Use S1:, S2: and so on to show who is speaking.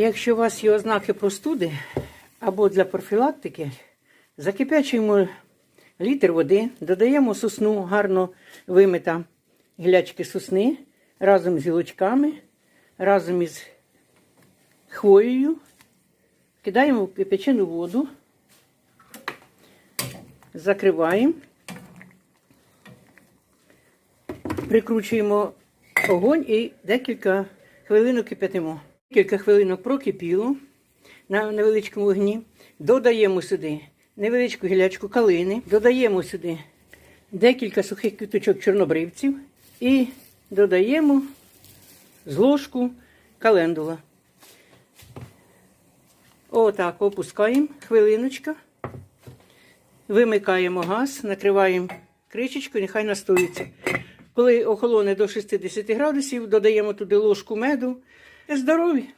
S1: Якщо у вас є ознаки простуди або для профілактики, закипячуємо літр води, додаємо сосну, гарно вимита гілячки сосни разом з гілочками, разом із хвоєю. Кидаємо в кипячену воду, закриваємо, прикручуємо огонь і декілька хвилинок кипятимо. Кілька хвилинок прокипіло на невеличкому вогні. Додаємо сюди невеличку гілячку калини, додаємо сюди декілька сухих квіточок чорнобривців і додаємо з ложку календула. Отак опускаємо хвилиночка. Вимикаємо газ, накриваємо кришечкою, нехай настоїться. Коли охолоне до 60 градусів, додаємо туди ложку меду. Здорові!